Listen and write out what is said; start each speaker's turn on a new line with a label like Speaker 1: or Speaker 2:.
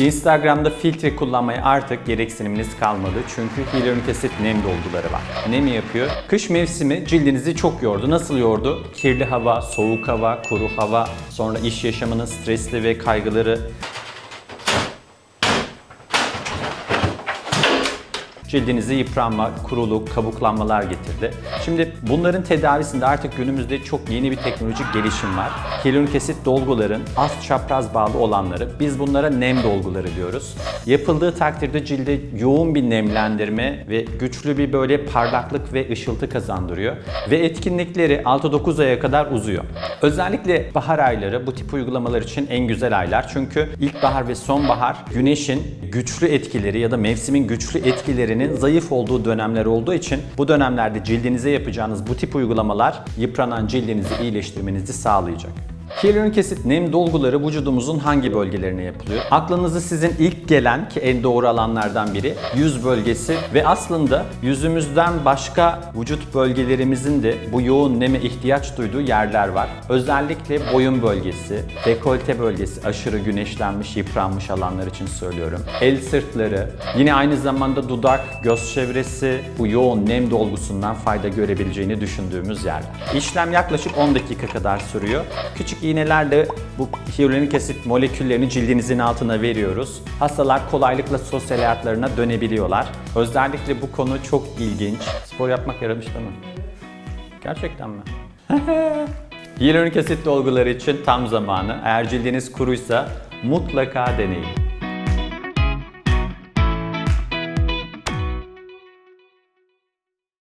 Speaker 1: Instagram'da filtre kullanmaya artık gereksiniminiz kalmadı çünkü hyaluronik asit nem dolguları var. Ne mi yapıyor? Kış mevsimi cildinizi çok yordu. Nasıl yordu? Kirli hava, soğuk hava, kuru hava, sonra iş yaşamının stresli ve kaygıları cildinize yıpranma, kuruluk, kabuklanmalar getirdi. Şimdi bunların tedavisinde artık günümüzde çok yeni bir teknolojik gelişim var. Hyaluronik asit dolguların az çapraz bağlı olanları, biz bunlara nem dolguları diyoruz. Yapıldığı takdirde cilde yoğun bir nemlendirme ve güçlü bir böyle parlaklık ve ışıltı kazandırıyor. Ve etkinlikleri 6-9 aya kadar uzuyor. Özellikle bahar ayları bu tip uygulamalar için en güzel aylar. Çünkü ilkbahar ve sonbahar güneşin güçlü etkileri ya da mevsimin güçlü etkilerinin zayıf olduğu dönemler olduğu için bu dönemlerde cildinize yapacağınız bu tip uygulamalar yıpranan cildinizi iyileştirmenizi sağlayacak. Hyaluronik asit nem dolguları vücudumuzun hangi bölgelerine yapılıyor? Aklınızı sizin ilk gelen ki en doğru alanlardan biri yüz bölgesi ve aslında yüzümüzden başka vücut bölgelerimizin de bu yoğun neme ihtiyaç duyduğu yerler var. Özellikle boyun bölgesi, dekolte bölgesi, aşırı güneşlenmiş, yıpranmış alanlar için söylüyorum. El sırtları, yine aynı zamanda dudak, göz çevresi bu yoğun nem dolgusundan fayda görebileceğini düşündüğümüz yerler. İşlem yaklaşık 10 dakika kadar sürüyor. Küçük iğnelerle bu hyaluronik asit moleküllerini cildinizin altına veriyoruz. Hastalar kolaylıkla sosyal hayatlarına dönebiliyorlar. Özellikle bu konu çok ilginç. Spor yapmak yaramış değil mi? Gerçekten mi? Hyaluronik asit dolguları için tam zamanı. Eğer cildiniz kuruysa mutlaka deneyin.